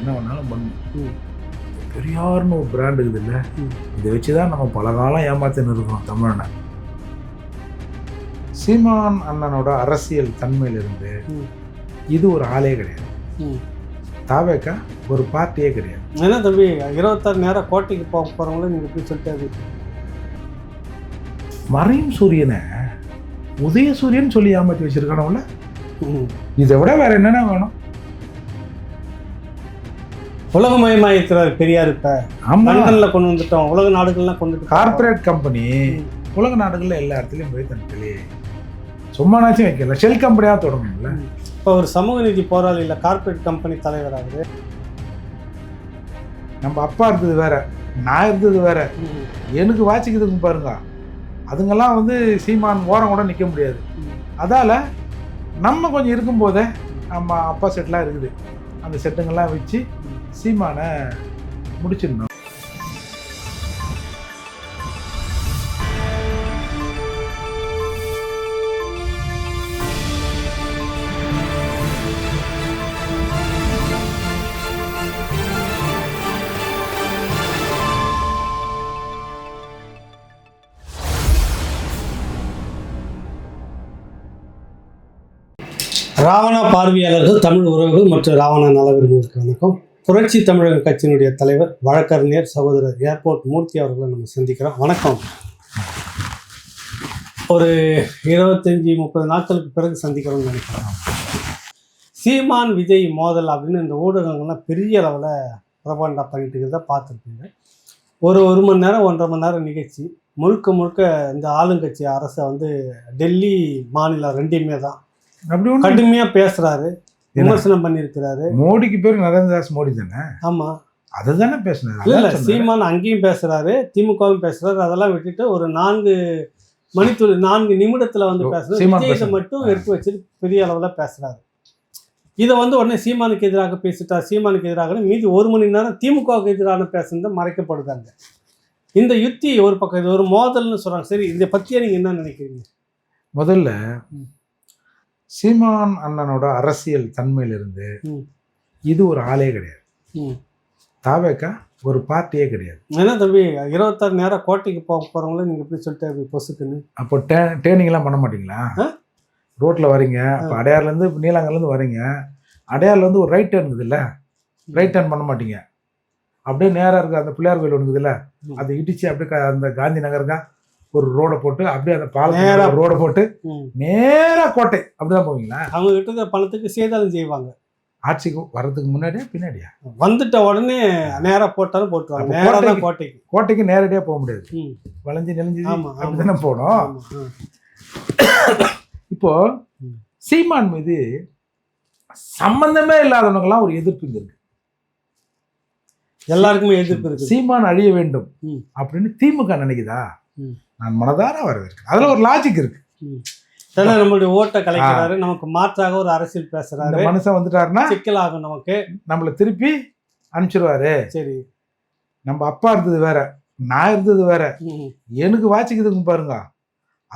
என்ன வேணாலும் பண்ணும். பெரியார்னு ஒரு பிராண்ட் இருக்குது இல்லை. இதை வச்சு தான் நம்ம பல காலம் ஏமாத்தின்னு இருக்கோம் தமிழனை சீமான் அண்ணனோட அரசியல் தன்மையிலிருந்து. இது ஒரு ஆளே கிடையாது. தாவேக்கா ஒரு பார்ட்டியே கிடையாது என்ன தம்பி இருபத்தாறு நேரம் கோட்டைக்கு போக போகிறவங்கள நீங்கள் எப்படி சொல்லிட்டு அது மறையும் சூரியனை உதயசூரியன் சொல்லி ஏமாத்தி வச்சிருக்கானவங்கள. இதை விட வேற என்னென்ன வேணும் உலகமயமாயிருக்கிறார் பெரியார் இப்போ. லண்டனில் கொண்டு வந்துட்டோம். உலக நாடுகள்லாம் கொண்டு. Corporate company. உலக நாடுகள்ல எல்லா இடத்துலயும் போய் தன் கிளையை சும்மானாச்சும் வைக்கல ஷெல் கம்பெனியா தொடங்கணும்ல இப்போ ஒரு சமூக நீதி போராளி இல்லை கார்ப்பரேட் கம்பெனி தலைவர் ஆகுது நம்ம அப்பா இருந்தது வேற நான் இருந்தது வேற. எனக்கு வாச்சிக்குதுங்க பாருங்க. அதுங்கெல்லாம் வந்து சீமான் ஓரம் கூட நிற்க முடியாது. அதால நம்ம கொஞ்சம் இருக்கும்போதே நம்ம அப்பா செட்லாம் இருக்குது. அந்த செட்டுங்கெல்லாம் வச்சு சீமானை முடிச்சிருந்தோம் ராவணா பார்வையாளர்கள் தமிழ் உறவுகள் மற்றும் ராவணா நலவிரும்புவதற்கு வணக்கம். புரட்சி தமிழக கட்சியினுடைய தலைவர் வழக்கறிஞர் சகோதரர் ஏர்போர்ட் மூர்த்தி அவர்களை நம்ம சந்திக்கிறோம். வணக்கம். ஒரு இருபத்தஞ்சி முப்பது நாட்களுக்கு பிறகு சந்திக்கிறோம்னு நினைக்கிறோம் சீமான் விஜய் மோதல் அப்படின்னு இந்த ஊடகங்கள்லாம் பெரிய அளவில் பிரபண்டா பண்ணிட்டு இருக்கிறத பார்த்துருப்பீங்க. ஒரு ஒரு மணி நேரம் ஒன்றரை மணி நேரம் நிகழ்ச்சி. முழுக்க முழுக்க இந்த ஆளுங்கட்சி அரசை வந்து டெல்லி மாநிலம் ரெண்டுமே தான். அப்படி ஒன்று கடுமையா பேசுறாரு. விமர்சனம் பண்ணியிருக்கிறாரு. மோடிக்கு பேர் நரேந்திர தாஸ் மோடி தானே? ஆமா. அதுதானே பேசினாரு. இல்ல. சீமான் அங்கேயும் பேசுறாரு திமுகவும் பேசுறாரு அதெல்லாம் விட்டுட்டு ஒரு நான்கு மணித்துளி நான்கு நிமிடத்துல வந்து பேசுறாரு. மட்டும் எடுத்து வச்சுட்டு பெரிய அளவுல பேசுறாரு. இதை வந்து உடனே சீமானுக்கு எதிராக பேசிட்டா சீமானுக்கு எதிராக மீதி ஒரு மணி நேரம் திமுகவுக்கு எதிரான பேசுனது மறைக்கப்படுதாங்க. இந்த யுத்தி ஒரு பக்கம் இது ஒரு மோதல்னு சொல்றாங்க. சரி இதை பத்தியா நீங்க என்ன நினைக்கிறீங்க? முதல்ல. சீமான் அண்ணனோட அரசியல் தன்மையிலிருந்து. இது ஒரு ஆளே கிடையாது. தாவேக்கா ஒரு பார்ட்டியே கிடையாது. என்ன தம்பி இருபத்தாறு நேரம் கோட்டைக்கு போக போறவங்கள நீங்க எப்படி சொல்லிட்டு பொசுக்குன்னு? அப்போ டே டேர்னிங்லாம் பண்ண மாட்டீங்களா? ரோட்டில் வரீங்க இப்போ அடையார்லேருந்து நீலாங்கலேருந்து வரீங்க. அடையார்லேருந்து ஒரு ரைட் டேர்ன் இருக்குதுல்ல? ரைட் டேர்ன் பண்ண மாட்டீங்க. அப்படியே நேராக இருக்கு அந்த பிள்ளையார் கோயில் ஒன்று இருக்குதுல்ல. அதை இடிச்சு அப்படியே அந்த காந்தி நகருக்கா? ஒரு ரோடை போட்டு அப்படியே அந்த. பாலம் ரோடை போட்டு ம். நேரா கோட்டை அப்படிதான் போவீங்களா அவங்க கிட்ட பணத்துக்கு சேதாரம் செய்வாங்க ஆட்சிக்கு வர்றதுக்கு முன்னாடியா பின்னாடியா வந்துட்ட உடனே நேரா போட்டாலும் போட்டுருவாங்க கோட்டைக்கு- கோட்டைக்கு நேரடியாக போக முடியாது. வளைஞ்சு நெளிஞ்சு. அப்படிதானே போனோம். இப்போ. சீமான் மீது சம்பந்தமே இல்லாதவனுக்கெல்லாம் ஒரு எதிர்ப்பு இங்க இருக்கு எல்லாருக்குமே எதிர்ப்பு இருக்கு சீமான் அழிய வேண்டும். அப்படின்னு திமுக நினைக்குதா. நான் மனதார வரவேற்கிறேன். அதுல ஒரு லாஜிக் இருக்கு. ஏன்னா நம்மளுடைய ஓட்டை கலைக்கிறாரு. நமக்கு மாற்றாக ஒரு அரசியல் பேசுறாரு. மனுஷன் வந்துட்டாருன்னா சிக்கலாகும் நமக்கு. நம்மளை திருப்பி அனுப்பிச்சிருவாரு. சரி. நம்ம அப்பா இருந்தது வேற நான் இருந்தது வேற. எனக்கு வாச்சிக்குதுங்க பாருங்க.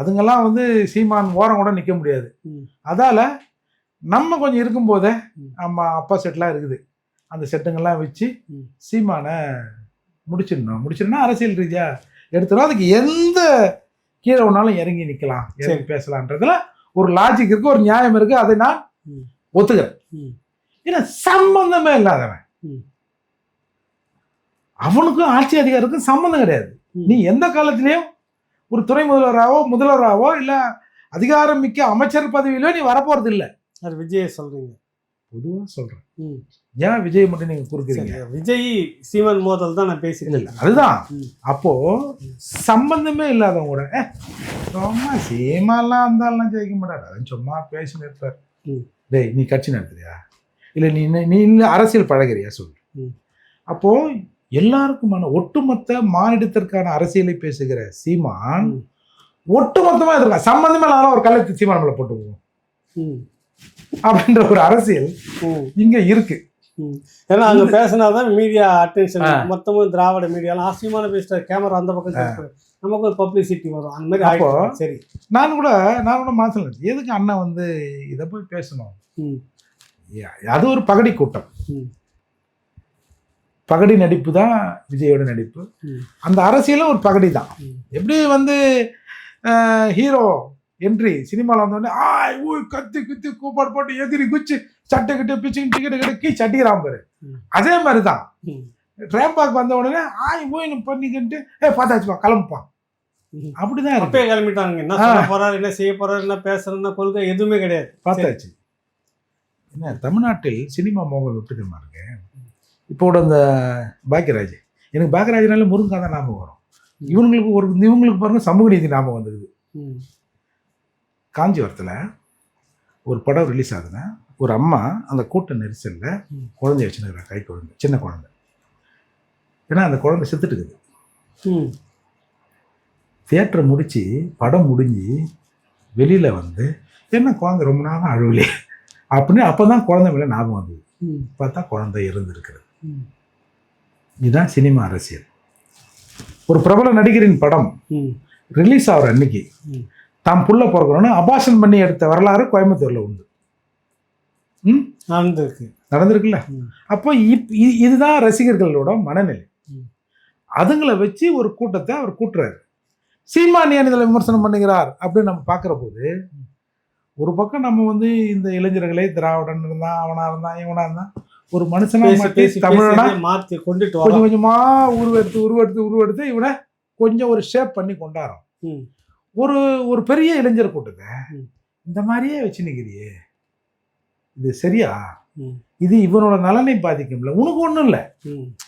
அதுங்கெல்லாம் வந்து சீமான் ஓரம் கூட நிற்க முடியாது. அதால நம்ம கொஞ்சம் இருக்கும்போதே. நம்ம அப்பா செட்லாம் இருக்குது. அந்த செட்டுங்கெல்லாம் வச்சு. சீமானை முடிச்சிடணும். முடிச்சிடணும் அரசியல் ரீதியா எடுத்துடும் அதுக்கு எந்த கீழே ஒன்னாலும் இறங்கி நிற்கலாம் இறங்கி பேசலான்றதுல ஒரு லாஜிக் இருக்கு ஒரு நியாயம் இருக்கு. அதை நான். ஒத்துக்கிறேன். ஏன்னா சம்பந்தமே இல்லாதவன். அவனுக்கும் ஆட்சி அதிகாரத்துக்கும் சம்பந்தம் கிடையாது. நீ எந்த காலத்திலயும் ஒரு துறை முதல்வராவோ முதல்வராவோ இல்ல அதிகாரம் மிக்க அமைச்சர் பதவியிலோ நீ வரப்போறது இல்ல அது விஜய சொல்றீங்க. பொதுவா சொல்றேன் ம். ஏன் விஜய் மட்டும் நீங்க குறுக்குறீங்க விஜய் சீமன் மோதல் தான் நான் இல்ல அதுதான் ம். அப்போ சம்பந்தமே இல்லாதவங்க கூட "ஏ, சும்மா சீமாலாம் இருந்தாலும் ஜெயிக்க மாட்டாரு அவன் சும்மா பேசின்னு இருப்பார். டேய் நீ கட்சி நடத்துறியா இல்ல நீ நீ இன்னும் அரசியல் பழகுறியா சொல்லு ம். அப்போ எல்லாருக்குமான ஒட்டுமொத்த மானிடத்திற்கான அரசியலை பேசுகிற சீமான் ம். ஒட்டுமொத்தமா இருக்கா சம்பந்தமே இல்லாத ஒரு கள்ளத்து சீமான் நம்மளை போட்டு போவோம் ம். அப்படின்ற ஒரு அரசியல். இங்க இருக்கு ஏன்னா அங்க பேசினாதான் மீடியா அட்டென்ஷன். மொத்தமும் திராவிட மீடியாலாம் அசியமான பேசுற கேமரா அந்த பக்கம். நமக்கு ஒரு பப்ளிசிட்டி வரும் அந்த மாதிரி அப்போ-. சரி நான் கூட நான் கூட மனசுல எதுக்கு அண்ணன் வந்து இதை போய் பேசணும். அது ஒரு பகடி கூட்டம். பகடி நடிப்பு தான் விஜயோட நடிப்பு. அந்த அரசியலும் ஒரு பகடி தான். எப்படி வந்து ஹீரோ என்ட்ரி சினிமாவில் வந்தோடனே ஆய் ஊய் கத்தி குத்தி கூப்பாடு போட்டு எதிரி குச்சி சட்டை கிட்ட பிச்சு டிக்கெட் கிட்ட கீ சட்டிக்கிறான் பாரு. அதே மாதிரி தான். ரேம்பாக் வந்த உடனே ஆய் ஊய் பண்ணிக்கிட்டு ஏ பார்த்தாச்சுப்பா கிளம்புப்பா. அப்படிதான் அப்பயே கிளம்பிட்டாங்க என்ன சொல்ல போறாரு என்ன செய்ய போறாரு என்ன பேசுறேன்னா கொள்கை எதுவுமே கிடையாது. பார்த்தாச்சு. என்ன தமிழ்நாட்டில் சினிமா மோகம் விட்டுக்கிறமா இருக்கு? இப்போ அந்த பாக்கியராஜ் எனக்கு பாக்கியராஜனால முருங்கா தான் ஞாபகம் வரும். இவங்களுக்கு ஒரு இவங்களுக்கு பாருங்க சமூக நீதி ஞாபகம் வந்துருது. காஞ்சிபுரத்தில் ஒரு படம் ரிலீஸ் ஆகுதுன்னா ஒரு அம்மா அந்த கூட்ட நெரிசலில். குழந்தைய வச்சுருக்கிறா கை குழந்தை சின்ன குழந்தை ஏன்னா அந்த குழந்தை செத்துட்டு இருக்குது. தியேட்டரை முடித்து படம் முடிஞ்சு வெளியில் வந்து என்ன குழந்தை ரொம்ப நாளாக அழுவலே அப்படின்னு அப்போ தான் குழந்தை மேலே ஞாபகம் வந்தது. பார்த்தா குழந்தை இருந்திருக்கிறது. இதுதான் சினிமா அரசியல் ஒரு பிரபல நடிகரின் படம். ரிலீஸ் ஆகிற அன்னைக்கு தாம் புள்ள பிறக்கணும்னு அபாஷன் பண்ணி எடுத்த வரலாறு கோயம்புத்தூரில் உண்டு. ம்? நடந்திருக்கு. நடந்திருக்குல்ல. அப்போ இப் இ- இதுதான் ரசிகர்களோட மனநிலை. அதுங்களை வச்சு ஒரு கூட்டத்தை அவர் கூட்டுறாரு. சீமானி இதில் விமர்சனம் பண்ணுகிறார் அப்படின்னு நம்ம பார்க்குற போது ஒரு பக்கம் நம்ம வந்து இந்த இளைஞர்களை திராவிடன் இருந்தான் அவனா இருந்தான் இவனா இருந்தான். ஒரு மனுஷனா தமிழனா மாத்தி கொண்டுட்டு கொஞ்சம் கொஞ்சமா உருவெடுத்து உருவெடுத்து உருவெடுத்து இவனை கொஞ்சம் ஒரு ஷேப் பண்ணி கொண்டாடுறோம். ஒரு ஒரு பெரிய இளைஞர் கூட்டத்தை. இந்த மாதிரியே வச்சு நிக்கிறியே. இது சரியா. இது இவனோட நலனை பாதிக்கும்ல. உனக்கு ஒண்ணும் இல்ல.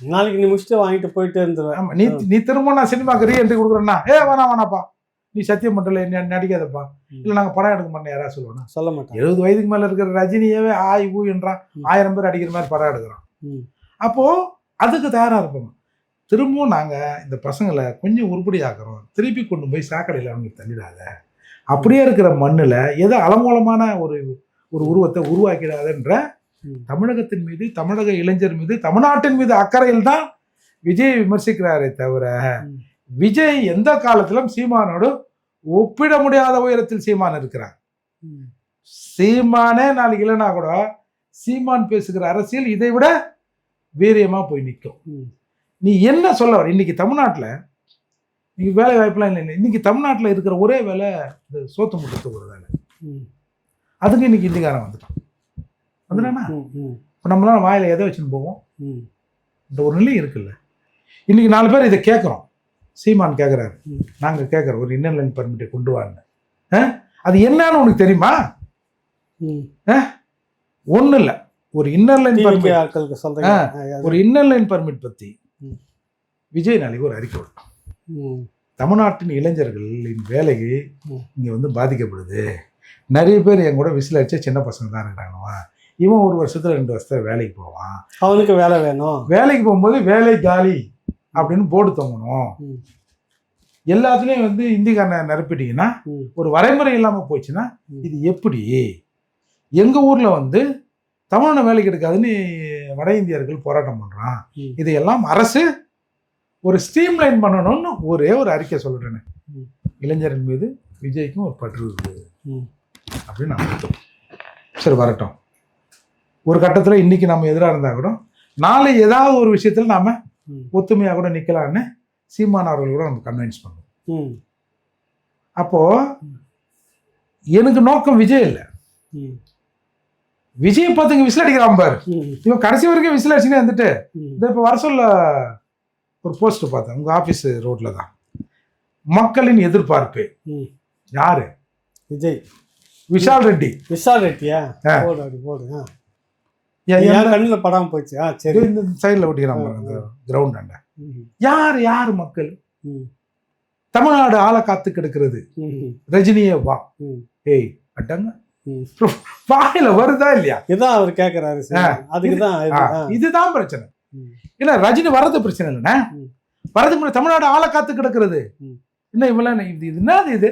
நாளைக்கு நீ முடிச்சுட்டு வாங்கிட்டு போயிட்டு இருந்துருவேன் நீ நீ திரும்ப நான் சினிமாக்கு ரீஎன்ட்ரி கொடுக்குறேன்னா ஏ வேணாம் வேணாப்பா. நீ சத்தியம் பண்ணல நீ நடிக்காதப்பா. இல்ல நாங்க படம் எடுக்க மாட்டோம் யாராவது சொல்லுவானா? சொல்ல மாட்டேன். எழுபது வயதுக்கு மேல இருக்கிற ரஜினியவே ஆய் ஊ என்றான். ஆயிரம் பேர் அடிக்கிற மாதிரி படம் எடுக்கிறான். ம். அப்போ அதுக்கு தயாரா இருப்போம். திரும்பவும் நாங்க இந்த பசங்களை கொஞ்சம் உருப்படியாக்குறோம் திருப்பி கொண்டு போய் சாக்கடையில் அவங்க தள்ளிடாத அப்படியே இருக்கிற மண்ணுல ஏதோ அலங்கோலமான ஒரு ஒரு உருவத்தை உருவாக்கிடாதன்ற. தமிழகத்தின் மீது தமிழக இளைஞர் மீது தமிழ்நாட்டின் மீது அக்கறையில் தான் விஜய் விமர்சிக்கிறாரே தவிர. விஜய் எந்த காலத்திலும் சீமானோடு ஒப்பிட முடியாத உயரத்தில் சீமான் இருக்கிறார். சீமானே நாளைக்கு இல்லைன்னா கூட சீமான் பேசுகிற அரசியல் இதை விட வீரியமா போய் நிற்கும். நீ என்ன சொல்ல வர? இன்னைக்கு தமிழ்நாட்டில் இன்னைக்கு வேலை வாய்ப்புலாம் இல்லை இன்னைக்கு தமிழ்நாட்டில் இருக்கிற ஒரே வேலை இந்த சோத்து முட்டை ஒரு வேலை. ம். அதுக்கு இன்னைக்கு இந்திக்காரன் வந்துட்டான். வந்துட்டானா. இப்போ நம்மளாம் வாயில எதை வச்சுன்னு போவோம்? ம். இந்த ஒரு நிலை இருக்குல்ல. இன்னைக்கு நாலு பேர் இதை கேட்குறோம் சீமான் கேட்குறாரு. நாங்கள் கேட்குறோம் ஒரு இன்னர் லைன் பர்மிட்டை கொண்டு வாங்க ஆ? அது என்னன்னு உனக்கு தெரியுமா? ம். ஒன்றும் இல்லை ஒரு இன்னர் லைன் பர்மிட் ஒரு இன்னர் லைன் பர்மிட் பற்றி. விஜய் நாளைக்கு ஒரு அறிக்கை விட்டான் ம். தமிழ்நாட்டின் இளைஞர்களின் வேலைக்கு. இங்கே வந்து பாதிக்கப்படுது நிறைய பேர் என் கூட விசில் அடிச்ச சின்ன பசங்க தான் இருக்கிறாங்கவா இவன் ஒரு வருஷத்துல ரெண்டு வருஷத்துல வேலைக்கு போவான் அவனுக்கு வேலை வேணும் வேலைக்கு போகும்போது வேலை காலி அப்படின்னு போர்டு தொங்கணும். எல்லாத்துலேயும் வந்து இந்திக்காரனை நிரப்பிட்டீங்கன்னா. ஒரு வரைமுறை இல்லாமல் போச்சுன்னா. இது எப்படி எங்கள் ஊரில் வந்து தமிழனை வேலைக்கு எடுக்காதுன்னு வட இந்தியர்கள் போராட்டம் பண்ணுறான். இதையெல்லாம் அரசு ஒரு ஸ்ட்ரீம் லைன் பண்ணணும்னு ஒரே ஒரு அறிக்கை சொல்கிறேன்னு. இளைஞரின் மீது விஜய்க்கும் ஒரு பற்று இருக்குது. அப்படின்னு நான். சரி வரட்டும் ஒரு கட்டத்தில் இன்னைக்கு நம்ம எதிராக இருந்தால் கூட நாளை ஏதாவது ஒரு விஷயத்தில் நாம. ஒத்துமையாக கூட நிற்கலான்னு சீமான் அவர்கள் கூட நம்ம கன்வின்ஸ் பண்ணுவோம் ம். அப்போ எனக்கு நோக்கம் விஜய் இல்லை. விஜயை பார்த்து இங்கே விசில் அடிக்கிறான் பாரு. இவன் கடைசி வரைக்கும் விசில் அடிச்சுனே வந்துட்டு. இந்த இப்போ வர சொல்ல ஒரு போஸ்ட் பார்த்தேன் உங்கள் ஆஃபீஸ் ரோட்டில் தான் மக்களின் எதிர்பார்ப்பு. யாரு விஜய் விஷால் ரெட்டி விஷால் ரெட்டியா. போடு அப்படி போடு கண்ணில் படாம போச்சு ஆ சரி இந்த சைடில் ஒட்டிக்கிறான் இந்த கிரவுண்ட் அண்ட ம். யார் யார் மக்கள். தமிழ்நாடு ஆளை காத்து கிடக்கிறது. ரஜினியே வா. ஏய் அட்டங்க. வாயில வருதா இல்லையா இதான் அவர் கேட்கறாரு ஆ. அதுக்கு தான் ஆ, இதுதான் பிரச்சனை. இல்ல ரஜினி வர்றது பிரச்சனை இல்லைண்ணே. வரதுக்கு முன்னாடி தமிழ்நாடு ஆளை காத்து கிடக்கிறது. என்ன இவ்வளவு இது இது என்னது இது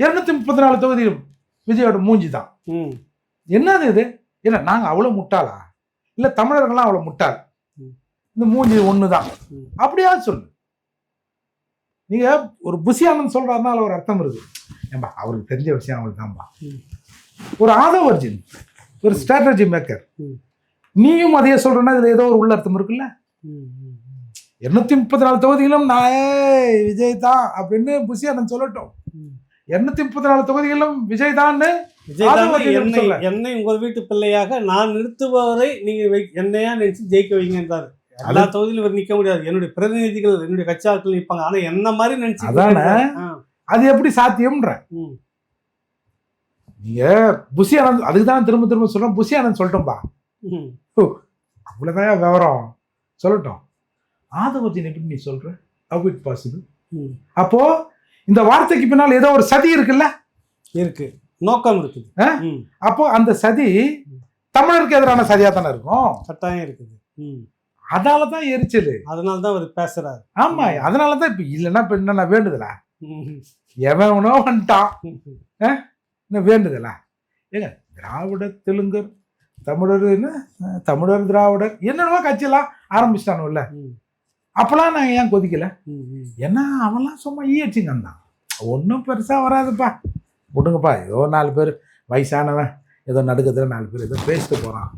இருநூத்தி முப்பத்தி நாலு தொகுதி விஜயோட மூஞ்சி தான். என்னது இது என்ன நாங்க அவ்வளவு முட்டாளா இல்ல தமிழர்கள்லாம் அவ்வளவு முட்டாள். இந்த மூஞ்சி ஒண்ணுதான் ம். அப்படியா சொல்லு நீங்க ஒரு புசியானந்த் சொல்றாருனால ஒரு அர்த்தம் இருக்கு ஏம்பா அவருக்கு தெரிஞ்ச விஷயம் அவருக்கு தான்பா. ஒரு ஆதவ அர்ஜுன் ஒரு ஸ்ட்ராட்டஜி மேக்கர். நீயும் அதையே சொல்றேன்னா இதுல ஏதோ ஒரு உள்ள அர்த்தம் இருக்குல்ல. இருநூத்தி முப்பத்தி நாலு தொகுதிகளும் நான் ஏய், விஜய் தான் அப்படின்னு புசி அண்ணன் சொல்லட்டும். இருநூத்தி முப்பத்தி நாலு தொகுதிகளும் விஜய் ஆதவ என்னை உங்கள் வீட்டு பிள்ளையாக நான் நிறுத்துபவரை நீங்க என்னையா நினைச்சு ஜெயிக்க வைங்கன்றாரு எல்லா தொகுதியிலும் நிக்க முடியாது. என்னுடைய பிரதிநிதிகள் என்னுடைய கட்சி ஆட்கள் நிற்பாங்க. ஆனா என்ன மாதிரி நினைச்சு அதானே? அது எப்படி சாத்தியம்ன்ற? நீங்க புசி ஆனந்த் அதுக்கு தான் திரும்ப திரும்ப சொல்றேன் புசி ஆனந்த் சொல்லட்டும்பா. ம். அவ்வளவுதான் விவரம்? சொல்லட்டும். ஆதவர்ஜன் எப்படி நீ சொல்ற? How it possible. அப்போ இந்த வார்த்தைக்கு பின்னால் ஏதோ ஒரு சதி இருக்குல்ல? இருக்கு. நோக்கம் இருக்குது. அப்போ அந்த சதி தமிழருக்கு எதிரான சதியா தானே இருக்கும்? கட்டாயம் இருக்குது. ம். அதால தான் எரிச்சல். அதனால தான் அவர் பேசுறாரு. ஆமா அதனால தான் இப்ப இல்லைன்னா இப்ப என்ன நான் வேண்டுதலா? எவனோ வந்துட்டான்? என்ன வேண்டுதலா? ஏங்க திராவிட தெலுங்கர் தமிழர் என்ன? தமிழர் திராவிடர் என்னென்னவோ கட்சியெல்லாம் ஆரம்பிச்சிட்டானுல்ல ம், அப்பெல்லாம் நான் ஏன் கொதிக்கல. ஏன்னா அவன்லாம் சும்மா ஈயச்சிங்க தான். ஒன்றும் பெருசாக வராதுப்பா. விடுங்கப்பா ஏதோ நாலு பேர் வயசானவன் ஏதோ நடுக்கத்தில் நாலு பேர் ஏதோ பேசிட்டு போகிறான்.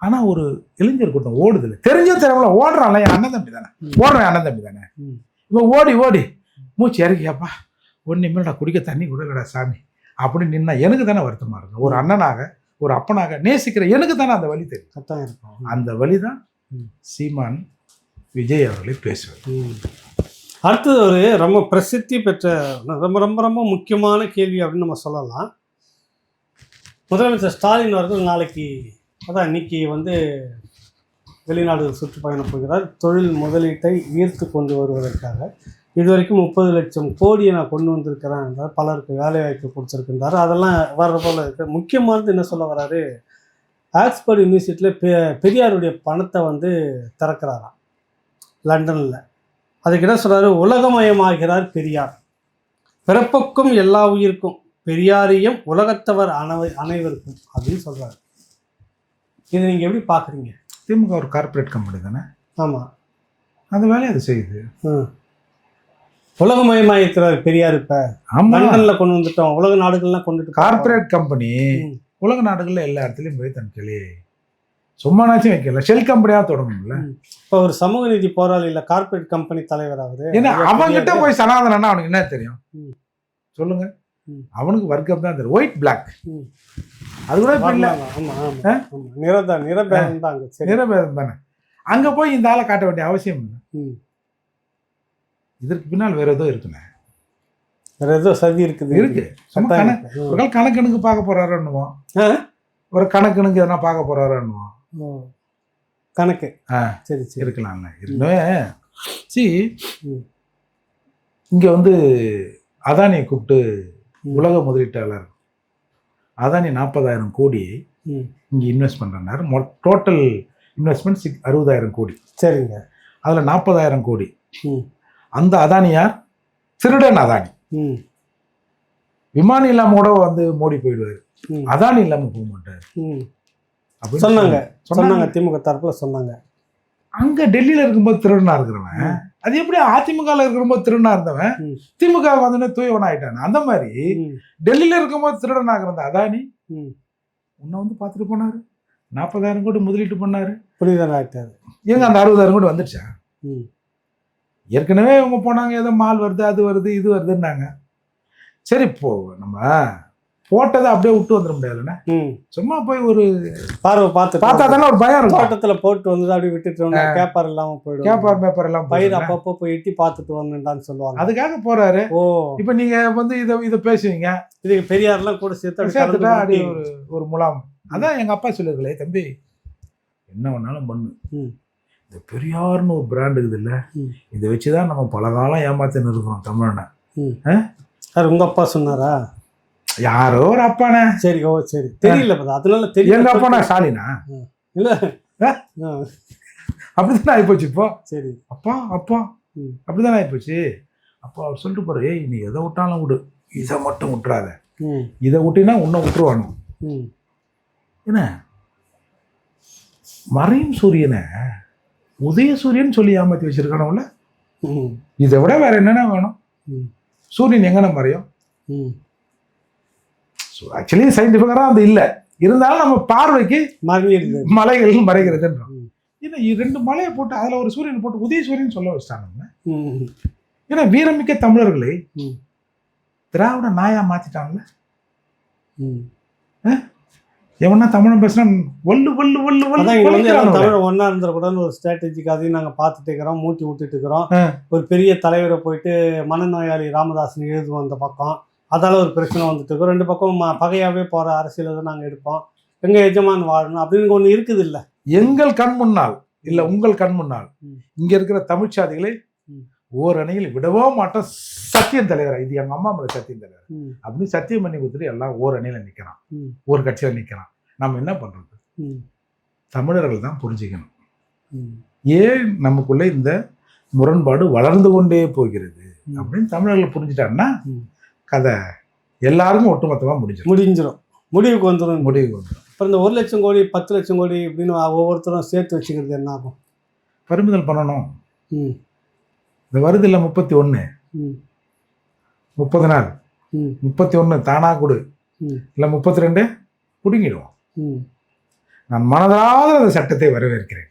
ஆனால் ஒரு இளைஞர் கூட்டம் ஓடுதில்ல. தெரிஞ்சோ தெரியாமல ஓடுறான்ல என் அண்ணன் தம்பி தானே. ஓடுறேன் அண்ணன் தம்பி தானே. இவன் ஓடி ஓடி மூச்சு இறக்கியாப்பா. ஒன்றுமே நான் குடிக்க தண்ணி கொடுக்கலடா சாமி. அப்படின்னு நின்னா எனக்கு தானே வருத்தமாக இருக்கும் ஒரு அண்ணனாக ஒரு அப்பனாக நேசிக்கிற எனக்கு தானே அந்த வழி தெரியும். கட்டாயம் இருக்கும். அந்த வழி தான். சீமான் விஜய் அவர்களை பேசுவது. ம். அடுத்தது ஒரு ரொம்ப பிரசித்தி பெற்ற ரொம்ப ரொம்ப ரொம்ப முக்கியமான கேள்வி அப்படின்னு நம்ம சொல்லலாம். முதலமைச்சர் ஸ்டாலின் அவர்கள் நாளைக்கு அதான் இன்னைக்கு வந்து வெளிநாடு சுற்றுப்பயணம் போகிறார். தொழில் முதலீட்டை ஈர்த்து கொண்டு வருவதற்காக. இதுவரைக்கும் முப்பது லட்சம் கோடியை நான் கொண்டு வந்திருக்கிறேன் என்றார். பலருக்கு வேலைவாய்ப்பு கொடுத்துருக்கின்றார். அதெல்லாம் வர்ற போல இருக்கு. முக்கியமானது என்ன சொல்ல வராரு ஆக்ஸ்போர்ட் யூனிவர்சிட்டியில் பெ பெரியாருடைய பணத்தை வந்து திறக்கிறாராம். லண்டனில். அதுக்கு என்ன சொல்றாரு? உலகமயமாகிறார் பெரியார். பிறப்புக்கும் எல்லா உயிருக்கும் பெரியாரையும் உலகத்தவர் அனை அனைவருக்கும் அப்படின்னு சொல்றாரு. இதை நீங்க எப்படி பாக்குறீங்க திமுக ஒரு கார்ப்பரேட் கம்பெனி தானே? ஆமா. அந்த வேலையை அது செய்யுது. ம். உலகமயமாயிருக்கிறார் பெரியார் இப்ப. லண்டன்ல கொண்டு வந்துட்டோம். உலக நாடுகள்லாம் கொண்டுட்டு போறோம். Corporate company. உலக நாடுகள்ல எல்லா இடத்துலயும் போய் தன் கிளையை சும்மானாச்சும் வைக்கல. ஷெல் கம்பெனியா தொடங்கணும்ல இப்ப ஒரு சமூக நீதி போராளி இல்ல கார்ப்பரேட் கம்பெனி தலைவர் அவரு ஏன்னா பெரியார். போய் சனாதனா அவனுக்கு என்ன தெரியும். சொல்லுங்க. அவனுக்கு வர்க்கம் தான் தெரியும். White black. அது கூட இல்ல. வரலாமா? ஆமா ஆமா ஆமா. நிறதா நிறபேதம் தான் நிறபேதம் தானே. அங்க போய் இந்த ஆளை காட்ட வேண்டிய அவசியம் இல்லை. இதற்கு பின்னால் வேற ஏதோ இருக்குண்ணே வேற ஏதோ சதி இருக்குது இருக்கு. ஒரு கால் கணக்கணுக்கு பார்க்க போறாருன்னுவோம்? ஒரு கணக்கணுக்கு எதனா பார்க்க போறாருன்னுவோம். கணக்கு ஆ. சரி சரி இருக்கலாம்ல இருக்கவே சி ம். இங்க வந்து அதானியை கூப்பிட்டு ம். உலக முதலீட்டாளர் அதானி நாற்பதாயிரம் கோடியை ம். இங்கே இன்வெஸ்ட் பண்ணுறாரு டோட்டல் இன்வெஸ்ட்மெண்ட் சிக் அறுபதாயிரம் கோடி சரிங்க அதில் நாற்பதாயிரம் கோடி ம். அந்த அதானியார் திருடன் அதானி. ம். விமானம் இல்லாம கூட வந்து மோடி போயிடுவார். அதானி இல்லாம போக மாட்டார். சொன்னாங்க. சொன்னாங்க. திமுக தரப்புல சொன்னாங்க. அங்க டெல்லியில இருக்கும்போது திருடனா இருக்கிறவன். அது எப்படி அதிமுகல இருக்கும்போது திருடனா இருந்தவன். திமுக வந்தோடனே தூயவன் ஆயிட்டான். அந்த மாதிரி. டெல்லியில இருக்கும்போது திருடனாக இருந்த அதானி ம். உன்னை வந்து பார்த்துட்டு போனாரு. நாற்பதாயிரம் கோடி முதலீட்டு பண்ணாரு. புரியுதல் ஆயிட்டாரு. ஏங்க அந்த அறுபதாயிரம் கோடி வந்துடுச்சா ம். ஏற்கனவே இவங்க போனாங்க ஏதோ மால் வருது அது வருது இது வருதுன்னாங்க. சரி இப்போ நம்ம போட்டதை அப்படியே விட்டு வந்துட முடியாதுல்ல ம். சும்மா போய் ஒரு பார்வை பார்த்து பார்த்தா தானே ஒரு பயம் இருக்கும். தோட்டத்துல போட்டு வந்து அப்படியே விட்டுட்டு கேப்பார் இல்லாம போயிடும். கேப்பார் பேப்பர் எல்லாம் பயிர். அப்பப்போ போய் எட்டி பார்த்துட்டு வரணும்டான்னு சொல்லுவாங்க. அதுக்காக போறாரு. ஓ. இப்ப நீங்க வந்து இதை இதை பேசுவீங்க. இதுக்கு பெரியார்லாம் கூட சேர்த்து சேர்த்துட்டா ஊட்டி. ஒரு ஒரு முலாம். அதான் எங்க அப்பா சொல்லிருக்கலே தம்பி என்ன வேணாலும் பண்ணு. இந்த பெரியார்னு ஒரு பிராண்ட் இருக்குது இல்ல. இதை வச்சுதான் நம்ம பல காலம் ஏமாத்தின்னு இருக்கிறோம் தமிழனை. சார் உங்க அப்பா சொன்னாரா? யாரோ ஒரு அப்பானே சரி ஓ சரி. தெரியல அதனால தெரியல. எங்க அப்பானா ஸ்டாலினா இல்ல. ஆ? ஆ, அப்படித்தானே ஆயிப்போச்சு இப்போ? சரி. அப்பா அப்பா. அப்படிதானே ஆயிப்போச்சு? அப்போ அவர் சொல்லிட்டு போற ஏய் நீ எதை விட்டாலும் விடு. இதை மட்டும் விட்டுறாத. இதை விட்டினா உன்னை விட்டுருவானு. என்ன? மறையும் சூரியனை. உதய சூரியன் சொல்லி ஏமாத்தி வச்சிருக்கானவங்கள ம். இதை விட வேற என்னென்ன வேணும். சூரியன் எங்கன மறையும்? ம். ஆக்சுவலி சயின்டிஃபிக்கராக அது இல்லை. இருந்தாலும் நம்ம பார்வைக்கு மலைகள் மறைகிறதுன்றோம். ஏன்னா ரெண்டு மலையை போட்டு அதுல ஒரு சூரியன் போட்டு உதய சூரியன் சொல்ல வச்சிட்டாங்க ஏன்னா வீரமிக்க தமிழர்களை. திராவிட நாயா மாத்திட்டாங்கல்ல. எவனா தமிழன் பேசுனா வல்லு வல்லு வல்லு வல்லு. தமிழ் ஒன்னா இருந்துடக்கூடாதுன்னு ஒரு ஸ்ட்ராட்டஜிக்கு அதையும் நாங்க பார்த்துட்டு இருக்கிறோம் மூட்டி விட்டுட்டு இருக்கிறோம். ஒரு பெரிய தலைவரை போயிட்டு மனநோயாளி ராமதாசன் எழுதுவோம் அந்த பக்கம் அதால ஒரு பிரச்சனை வந்துட்டு இருக்கோம் ரெண்டு பக்கம் பகையாவே போற அரசியல் தான் நாங்க எடுப்போம் எங்க எஜமான் வாழணும் அப்படின்னு ஒண்ணு இருக்குது இல்ல எங்கள் கண் முன்னால் இல்ல உங்கள் கண் முன்னால். இங்க இருக்கிற தமிழ்ச்சாதிகளை ம். ஓர் அணியில் விடவோ மாட்டோம் சத்தியம் தலைவர். இது எங்க அம்மா மேல சத்தியம் தலைவர். அப்படின்னு சத்தியம் பண்ணி கொடுத்துட்டு எல்லாம் ஓர் அணியில நிக்கிறான். ம். ஒரு கட்சியில நிக்கிறான். நம்ம என்ன பண்றது? ம், தமிழர்கள் தான் புரிஞ்சுக்கணும். ஏன் நமக்குள்ள இந்த முரண்பாடு வளர்ந்து கொண்டே போகிறது. அப்படின்னு தமிழர்கள் புரிஞ்சுட்டாங்கன்னா. கதை எல்லாருக்கும் ஒட்டுமொத்தமா முடிஞ்சிடும் முடிஞ்சிரும். முடிவுக்கு வந்துடும் முடிவுக்கு வந்துடும் அப்புறம் இந்த ஒரு லட்சம் கோடி பத்து லட்சம் கோடி அப்படின்னு ஒவ்வொருத்தரும் சேர்த்து வச்சுக்கிறது என்ன ஆகும்? பறிமுதல் பண்ணணும். ம், இந்த வருது இல்லை முப்பத்தி ஒன்று ம், முப்பது நாள். முப்பத்தி ஒன்று தானா கொடு. இல்லை முப்பத்தி ரெண்டு பிடுங்கிடுவோம். ம். நான் மனதார அந்த சட்டத்தை வரவேற்கிறேன்.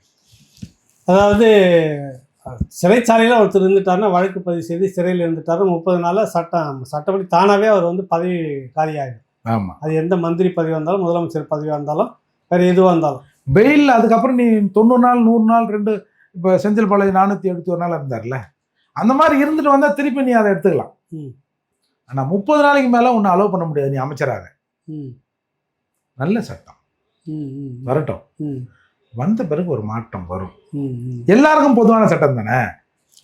அதாவது சிறைச்சாலையில் ஒருத்தர் இருந்துட்டாருன்னா வழக்கு பதிவு செய்து சிறையில் இருந்துட்டாரு. முப்பது நாளில் சட்டம் சட்டப்படி தானாகவே அவர் வந்து பதவி காலியாகிடும் ஆமாம் அது எந்த மந்திரி பதவியாக இருந்தாலும் முதலமைச்சர் பதவியாக இருந்தாலும் வேறு எதுவாக இருந்தாலும். பெயில் அதுக்கப்புறம் நீ தொண்ணூறு நாள் நூறு நாள் ரெண்டு இப்போ செந்தில் பாலாஜி நானூற்றி எழுபத்தி ஒரு நாள் இருந்தார்ல. அந்த மாதிரி இருந்துட்டு வந்தால் திருப்பி நீ அதை எடுத்துக்கலாம். ம். ஆனால் முப்பது நாளைக்கு மேலே உன்னை அலோவ் பண்ண முடியாது நீ அமைச்சராக. ம். நல்ல சட்டம். வரட்டும். ம். வந்த பிறகு ஒரு மாற்றம் வரும். எல்லாருக்கும் பொதுவான சட்டம் தானே?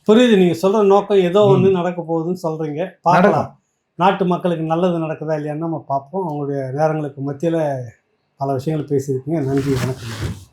புரியுது நீங்கள் சொல்கிற நோக்கம் ஏதோ. ஒன்று நடக்க போகுதுன்னு சொல்கிறீங்க பார்க்கலாம். நாட்டு மக்களுக்கு நல்லது நடக்குதா இல்லையான்னு நம்ம பார்ப்போம். அவங்களுடைய நேரங்களுக்கு மத்தியில் பல விஷயங்கள் பேசியிருக்கீங்க. நன்றி வணக்கம்.